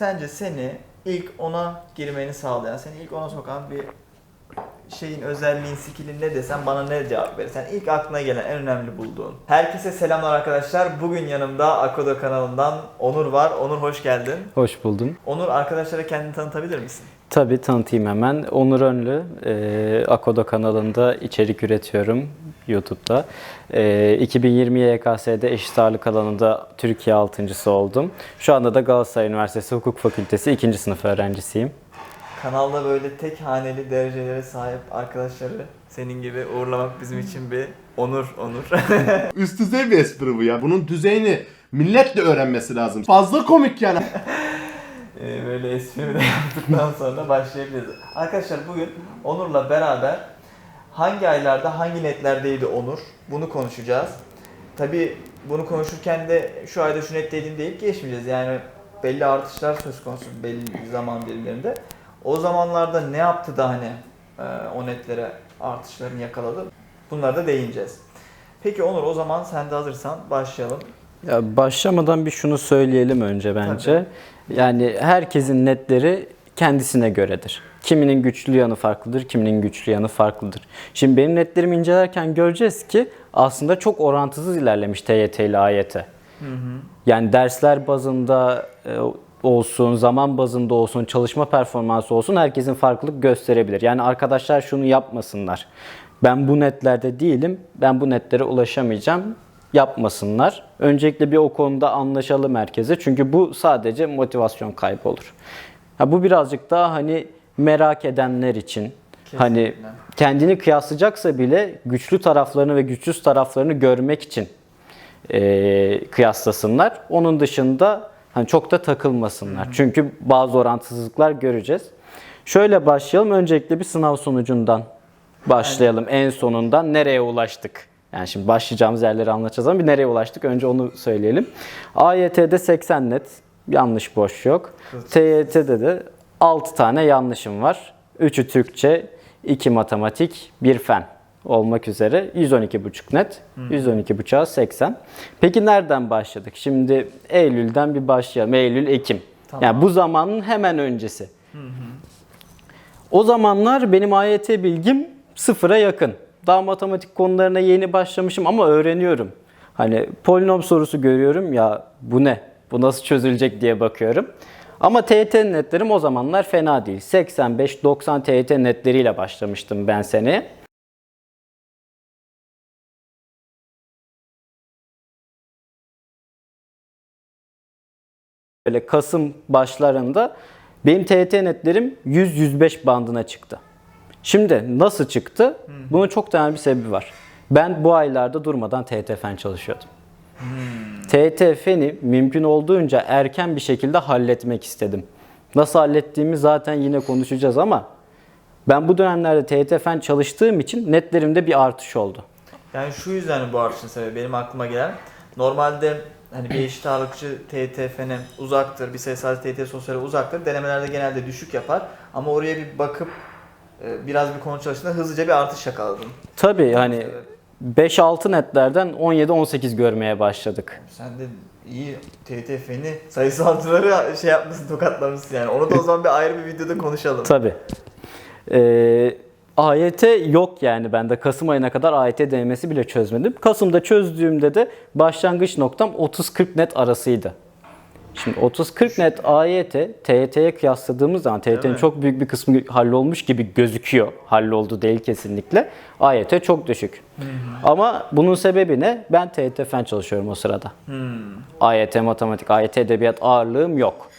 sence seni ilk ona girmeni sağlayan, seni ilk ona sokan bir şeyin özelliğin, skillin ne desem bana ne cevap verirsen ilk aklına gelen en önemli bulduğun. Herkese selamlar arkadaşlar. Bugün yanımda Akodo kanalından Onur var. Onur hoş geldin. Hoş buldum. Onur arkadaşlara kendini tanıtabilir misin? Tabii tanıtayım hemen. Onur Önlü, e, Akodo kanalında içerik üretiyorum YouTube'da. E, 2020 YKS'de eşit ağırlık alanında Türkiye altıncısı oldum. Şu anda da Galatasaray Üniversitesi Hukuk Fakültesi 2. sınıf öğrencisiyim. Kanalda böyle tek haneli derecelere sahip arkadaşları senin gibi uğurlamak bizim için bir onur, onur. Üst düzey bir espri bu ya. Bunun düzeyini millet de öğrenmesi lazım. Fazla komik yani. Ee, böyle espri de yaptıktan sonra başlayabiliriz. Arkadaşlar bugün Onur'la beraber hangi aylarda hangi netlerdeydi Onur? Bunu konuşacağız. Tabi bunu konuşurken de şu ayda şu netteydin deyip geçmeyeceğiz. Yani belli artışlar söz konusu belli zaman dilimlerinde. O zamanlarda ne yaptı da hani e, o netlere artışlarını yakaladı? Bunlara da değineceğiz. Peki Onur o zaman sen de hazırsan başlayalım. Ya başlamadan bir şunu söyleyelim önce bence. Yani herkesin netleri kendisine göredir. Kiminin güçlü yanı farklıdır, kiminin güçlü yanı farklıdır. Şimdi benim netlerimi incelerken göreceğiz ki aslında çok orantısız ilerlemiş TYT ile AYT. Yani dersler bazında e, olsun, zaman bazında olsun, çalışma performansı olsun herkesin farklılık gösterebilir. Yani arkadaşlar şunu yapmasınlar. Ben bu netlerde değilim, ben bu netlere ulaşamayacağım yapmasınlar. Öncelikle bir o konuda anlaşalım herkese. Çünkü bu sadece motivasyon kaybı olur. Ha, bu birazcık daha hani merak edenler için hani Kesinlikle. kendini kıyaslayacaksa bile güçlü taraflarını ve güçsüz taraflarını görmek için e, kıyaslasınlar. Onun dışında hani çok da takılmasınlar. Çünkü bazı orantısızlıklar göreceğiz. Şöyle başlayalım. Öncelikle bir sınav sonucundan başlayalım. En sonundan nereye ulaştık? Yani şimdi başlayacağımız yerleri anlatacağız ama bir nereye ulaştık? Önce onu söyleyelim. AYT'de 80 net. Yanlış boş yok. TYT'de de 6 tane yanlışım var. 3'ü Türkçe, 2 matematik, 1 fen olmak üzere 112,5 net. 112,5'a 80. Peki nereden başladık? Şimdi Eylül'den bir başlayalım. Eylül, Ekim. Tamam. Yani bu zamanın hemen öncesi. O zamanlar benim AYT bilgim sıfıra yakın. Daha matematik konularına yeni başlamışım ama öğreniyorum. Hani polinom sorusu görüyorum ya bu ne? Bu nasıl çözülecek diye bakıyorum. Ama TYT netlerim o zamanlar fena değil. 85-90 TYT netleriyle başlamıştım ben seneye. Böyle Kasım başlarında benim TYT netlerim 100-105 bandına çıktı. Şimdi nasıl çıktı? Bunun çok temel bir sebebi var. Ben bu aylarda durmadan TYT fen çalışıyordum. TYT feni mümkün olduğunca erken bir şekilde halletmek istedim. Nasıl hallettiğimi zaten yine konuşacağız ama ben bu dönemlerde TYT fen çalıştığım için netlerimde bir artış oldu. Yani şu yüzden bu artışın sebebi benim aklıma gelen. Normalde hani bir eşit ağırlıkçı TYT-FEN'e uzaktır, bir sayısal TYT sosyale uzaktır. Denemelerde genelde düşük yapar. Ama oraya bir bakıp e, biraz bir konu çalıştığında hızlıca bir artış yakaladın. Tabii hani 5-6 netlerden 17-18 görmeye başladık. Sen de iyi TYT-FEN'i sayısalcıları şey yapmışsın, tokatlamışsın yani. Onu da o zaman bir ayrı bir videoda konuşalım. Tabii. Ee, AYT yok yani bende. Kasım ayına kadar AYT denemesi bile çözmedim. Kasım'da çözdüğümde de başlangıç noktam 30-40 net arasıydı. Şimdi 30-40 net AYT, TYT'ye kıyasladığımız zaman TYT'nin çok büyük bir kısmı hallolmuş gibi gözüküyor. Halloldu değil kesinlikle. AYT çok düşük. Ama bunun sebebi ne? Ben TYT fen çalışıyorum o sırada. AYT matematik, AYT edebiyat ağırlığım yok.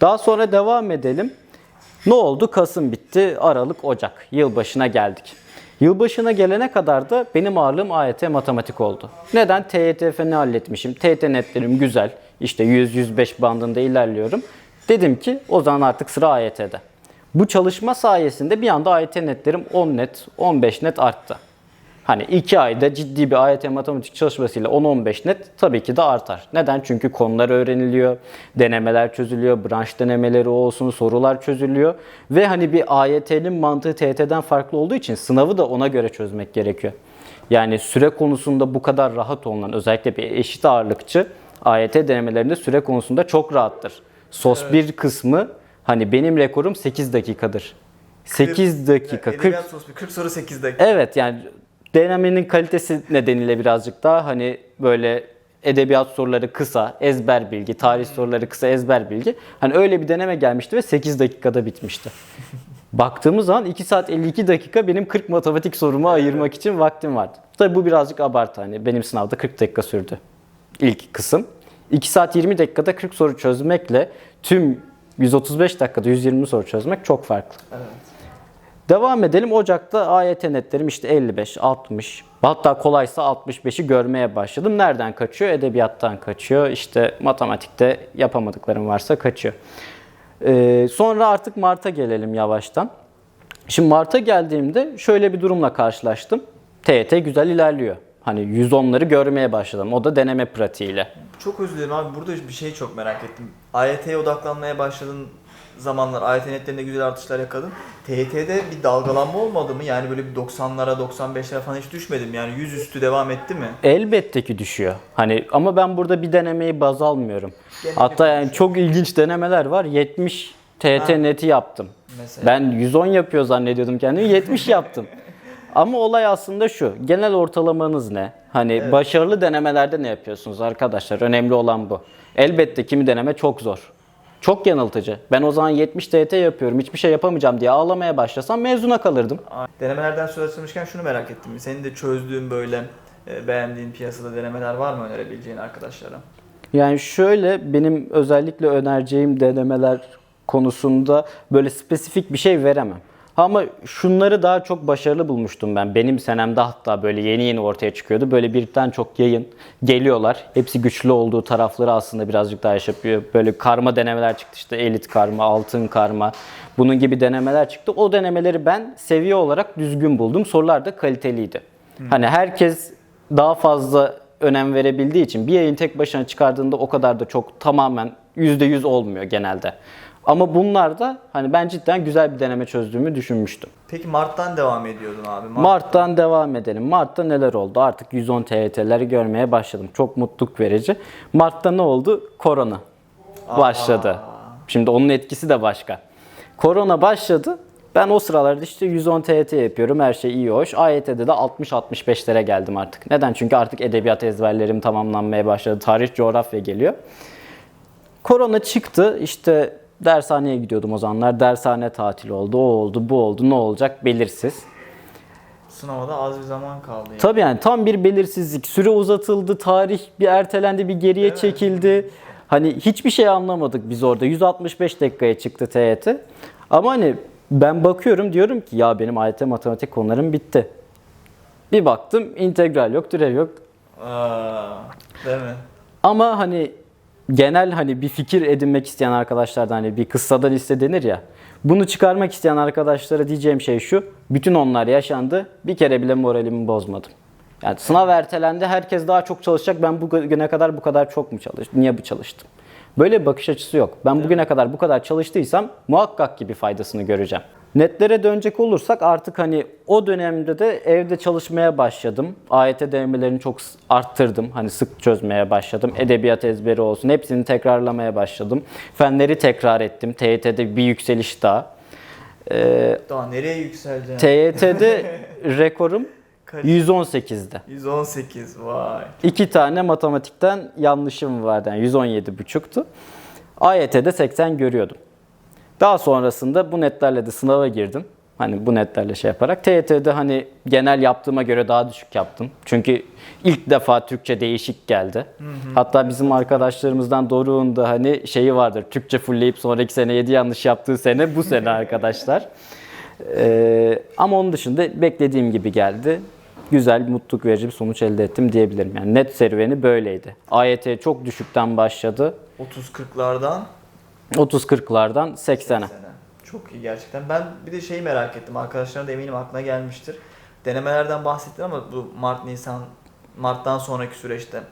Daha sonra devam edelim. Ne oldu? Kasım bitti, Aralık, Ocak. Yılbaşına geldik. Yılbaşına gelene kadar da benim ağırlığım AYT matematik oldu. Neden? TYT feni halletmişim. TYT netlerim güzel. İşte 100-105 bandında ilerliyorum. Dedim ki o zaman artık sıra AYT'de. Bu çalışma sayesinde bir anda AYT netlerim 10 net, 15 net arttı. Hani 2 ayda ciddi bir AYT matematik çalışmasıyla 10-15 net tabii ki de artar. Neden? Çünkü konular öğreniliyor, denemeler çözülüyor, branş denemeleri olsun, sorular çözülüyor. Ve hani bir AYT'nin mantığı TYT'den farklı olduğu için sınavı da ona göre çözmek gerekiyor. Yani süre konusunda bu kadar rahat olunan özellikle bir eşit ağırlıkçı AYT denemelerinde süre konusunda çok rahattır. Sos 1 kısmı hani benim rekorum 8 dakikadır. 8 dakika 40 Edebiyat sosu bir 40 soru 8 dakika. Evet yani denemenin kalitesi nedeniyle birazcık daha hani böyle edebiyat soruları kısa, ezber bilgi, tarih soruları kısa, ezber bilgi. Hani öyle bir deneme gelmişti ve 8 dakikada bitmişti. Baktığımız zaman 2 saat 52 dakika benim 40 matematik sorumu ayırmak için vaktim vardı. Tabii bu birazcık abartı hani benim sınavda 40 dakika sürdü ilk kısım. 2 saat 20 dakikada 40 soru çözmekle tüm 135 dakikada 120 soru çözmek çok farklı. Evet. Devam edelim. Ocak'ta AYT netlerim işte 55, 60. Hatta kolaysa 65'i görmeye başladım. Nereden kaçıyor? Edebiyattan kaçıyor. İşte matematikte yapamadıklarım varsa kaçıyor. Ee, sonra artık Mart'a gelelim yavaştan. Şimdi Mart'a geldiğimde şöyle bir durumla karşılaştım. TYT güzel ilerliyor. Hani 110'ları görmeye başladım. O da deneme pratiğiyle. Çok özür dilerim abi burada bir şeyi çok merak ettim. AYT'ye odaklanmaya başladığın zamanlar AYT netlerinde güzel artışlar yakaladın. TYT'de bir dalgalanma olmadı mı? Yani böyle bir 90'lara 95'lere falan hiç düşmedim. Yani 100 üstü devam etti mi? Elbette ki düşüyor. Hani ama ben burada bir denemeyi baz almıyorum. Genel Hatta yani konuşuyor. çok ilginç denemeler var. 70 TET Ha. neti yaptım. Mesela. Ben 110 yapıyor zannediyordum kendimi. 70 yaptım. Ama olay aslında şu. Genel ortalamanız ne? Hani başarılı denemelerde ne yapıyorsunuz arkadaşlar? Önemli olan bu. Elbette kimi deneme çok zor. Çok yanıltıcı. Ben o zaman 70 TET yapıyorum. Hiçbir şey yapamayacağım diye ağlamaya başlasam mezuna kalırdım. Denemelerden söz açılmışken şunu merak ettim. Senin de çözdüğün böyle e, beğendiğin piyasada denemeler var mı önerebileceğin arkadaşlara? Yani şöyle benim özellikle önereceğim denemeler konusunda böyle spesifik bir şey veremem. Ama şunları daha çok başarılı bulmuştum ben. Benim senemde hatta böyle yeni yeni ortaya çıkıyordu. Böyle birden çok yayın geliyorlar. Hepsi güçlü olduğu tarafları aslında birazcık daha yapıyor. Böyle karma denemeler çıktı işte elit karma, altın karma. Bunun gibi denemeler çıktı. O denemeleri ben seviye olarak düzgün buldum. Sorular da kaliteliydi. Hani herkes daha fazla önem verebildiği için bir yayın tek başına çıkardığında o kadar da çok tamamen %100 olmuyor genelde. Ama bunlar da hani ben cidden güzel bir deneme çözdüğümü düşünmüştüm. Peki Mart'tan devam ediyordun abi. Mart- Mart'tan devam edelim. Mart'ta neler oldu? Artık 110 TYT'leri görmeye başladım. Çok mutluluk verici. Mart'ta ne oldu? Korona başladı. Şimdi onun etkisi de başka. Korona başladı. Ben o sıralarda işte 110 TYT yapıyorum. Her şey iyi hoş. AYT'de de 60-65'lere geldim artık. Neden? Çünkü artık edebiyat ezberlerim tamamlanmaya başladı. Tarih, coğrafya geliyor. Korona çıktı. İşte dershaneye gidiyordum o zamanlar. Dershane tatili oldu. O oldu, bu oldu. Ne olacak belirsiz. Sınava da az bir zaman kaldı. Yani. Tabii yani tam bir belirsizlik. Süre uzatıldı, tarih bir ertelendi, bir geriye Evet. çekildi. Hani hiçbir şey anlamadık biz orada. 165 dakikaya çıktı TYT. Ama hani ben bakıyorum diyorum ki ya benim AYT matematik konularım bitti. Bir baktım integral yok, türev yok. Aa, değil mi? Ama hani genel hani bir fikir edinmek isteyen arkadaşlardan hani bir kıssada liste denir ya. Bunu çıkarmak isteyen arkadaşlara diyeceğim şey şu. Bütün onlar yaşandı. Bir kere bile moralimi bozmadım. Yani sınav ertelendi. Herkes daha çok çalışacak. Ben bugüne kadar bu kadar çok mu çalıştım? Niye bu çalıştım? Böyle bir bakış açısı yok. Ben bugüne kadar bu kadar çalıştıysam muhakkak ki bir faydasını göreceğim. Netlere dönecek olursak artık hani o dönemde de evde çalışmaya başladım. AYT denemelerini çok arttırdım. Hani sık çözmeye başladım. Edebiyat ezberi olsun. Hepsini tekrarlamaya başladım. Fenleri tekrar ettim. TYT'de bir yükseliş daha. Ee, Daha nereye yükseleceksin? TYT'de rekorum Kaç? 118'de. 118 vay. İki tane matematikten yanlışım vardı. Yani 117,5'tu. AYT'de 80 görüyordum. Daha sonrasında bu netlerle de sınava girdim. Hani bu netlerle şey yaparak. TYT'de hani genel yaptığıma göre daha düşük yaptım. Çünkü ilk defa Türkçe değişik geldi. Hatta bizim arkadaşlarımızdan Doruk'un da hani şeyi vardır. Türkçe fullleyip sonraki sene 7 yanlış yaptığı sene bu sene arkadaşlar. Ee, ama onun dışında beklediğim gibi geldi. Güzel, mutluluk verici bir sonuç elde ettim diyebilirim. Yani net serüveni böyleydi. AYT çok düşükten başladı. 30-40'lardan 30-40'lardan 80'e. sene. Çok iyi gerçekten. Ben bir de şeyi merak ettim. Arkadaşların da eminim aklına gelmiştir. Denemelerden bahsettin ama bu Mart, Nisan, Mart'tan sonraki süreçte.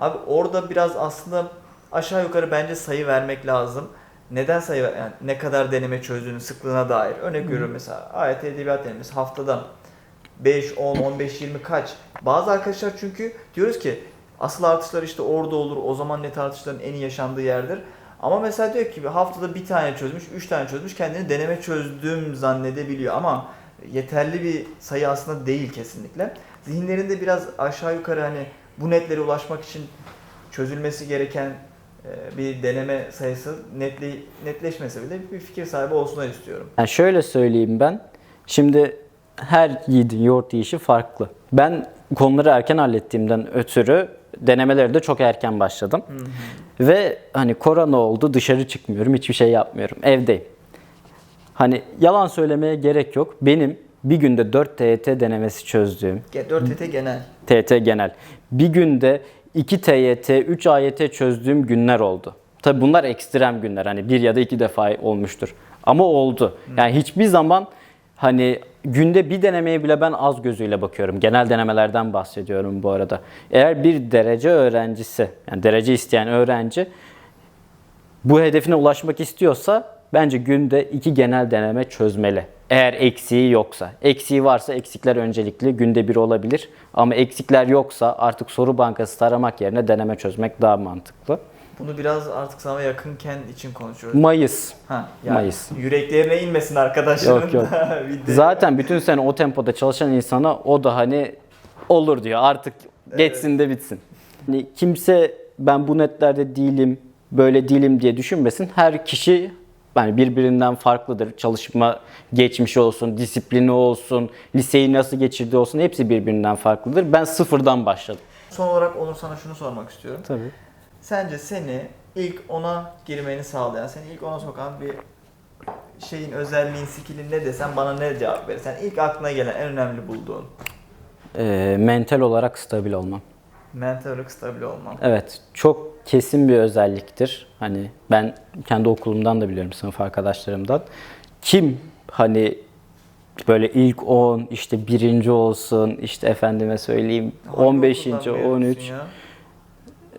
Abi orada biraz aslında aşağı yukarı bence sayı vermek lazım. Neden sayı ver- yani ne kadar deneme çözdüğünün sıklığına dair. Örnek veriyorum mesela AYT Edebiyat denemesi haftada 5, 10, 15, 20 kaç? Bazı arkadaşlar çünkü diyoruz ki asıl artışlar işte orada olur. O zaman net artışların en iyi yaşandığı yerdir. Ama mesela diyor ki haftada bir tane çözmüş, üç tane çözmüş kendini deneme çözdüm zannedebiliyor ama yeterli bir sayı aslında değil kesinlikle. Zihinlerinde biraz aşağı yukarı hani bu netlere ulaşmak için çözülmesi gereken e, bir deneme sayısı netli, netleşmese bile bir fikir sahibi olsunlar istiyorum. Yani şöyle söyleyeyim ben. Şimdi her yiğidin yoğurt yiyişi farklı. Ben konuları erken hallettiğimden ötürü denemelere de çok erken başladım. Ve hani korona oldu dışarı çıkmıyorum hiçbir şey yapmıyorum evdeyim. Hani yalan söylemeye gerek yok. Benim bir günde 4 TYT denemesi çözdüğüm 4 TT genel. TYT genel. Bir günde 2 TYT, 3 AYT çözdüğüm günler oldu. Tabi bunlar ekstrem günler. Hani bir ya da iki defa olmuştur. Ama oldu. Yani hiçbir zaman hani günde bir denemeye bile ben az gözüyle bakıyorum. Genel denemelerden bahsediyorum bu arada. Eğer bir derece öğrencisi, yani derece isteyen öğrenci bu hedefine ulaşmak istiyorsa bence günde iki genel deneme çözmeli. Eğer eksiği yoksa. Eksiği varsa eksikler öncelikli günde bir olabilir. Ama eksikler yoksa artık soru bankası taramak yerine deneme çözmek daha mantıklı. Bunu biraz artık sana yakınken için konuşuyoruz. Mayıs. Ha, yani Mayıs. Yüreklerine inmesin arkadaşların Yok, yok. Zaten bütün sene o tempoda çalışan insana o da hani olur diyor. Artık geçsin de bitsin. Hani kimse ben bu netlerde değilim, böyle değilim diye düşünmesin. Her kişi yani birbirinden farklıdır. Çalışma geçmişi olsun, disiplini olsun, liseyi nasıl geçirdiği olsun hepsi birbirinden farklıdır. Ben sıfırdan başladım. Son olarak Onur sana şunu sormak istiyorum. Tabii. Sence seni ilk ona girmeni sağlayan, seni ilk ona sokan bir şeyin özelliğin, skillin ne desem bana ne cevap verirsen ilk aklına gelen en önemli bulduğun Ee, mental olarak stabil olmam. mental olarak stabil olman. Evet, çok kesin bir özelliktir. Hani ben kendi okulumdan da biliyorum sınıf arkadaşlarımdan. Kim hani böyle ilk 10 işte birinci olsun işte efendime söyleyeyim Hangi 15. okuldan 13 mezunsun ya?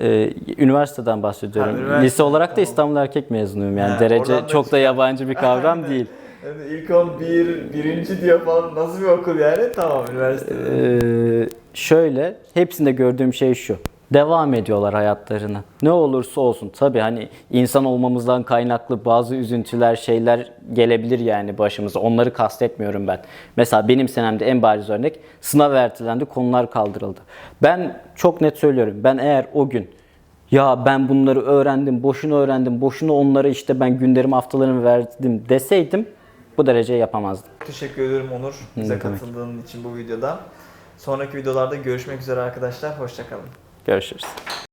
E, üniversiteden bahsediyorum. Ha, üniversite, Lise olarak da tamam. İstanbul Erkek mezunuyum yani Ha, derece da çok da yabancı bir kavram değil. Yani ilk 10 bir, birinci diyor falan nasıl bir okul yani? Tamam üniversite. Ee, şöyle hepsinde gördüğüm şey şu. Devam ediyorlar hayatlarına. Ne olursa olsun. Tabii hani insan olmamızdan kaynaklı bazı üzüntüler, şeyler gelebilir yani başımıza. Onları kastetmiyorum ben. Mesela benim senemde en bariz örnek sınav ertelendi, konular kaldırıldı. Ben çok net söylüyorum. Ben eğer o gün ya ben bunları öğrendim, boşuna öğrendim, boşuna onlara işte ben günlerimi, haftalarımı verdim deseydim bu dereceyi yapamazdım. Teşekkür ederim Onur bize katıldığın için bu videoda. Sonraki videolarda görüşmek üzere arkadaşlar. Hoşçakalın. Görüşürüz.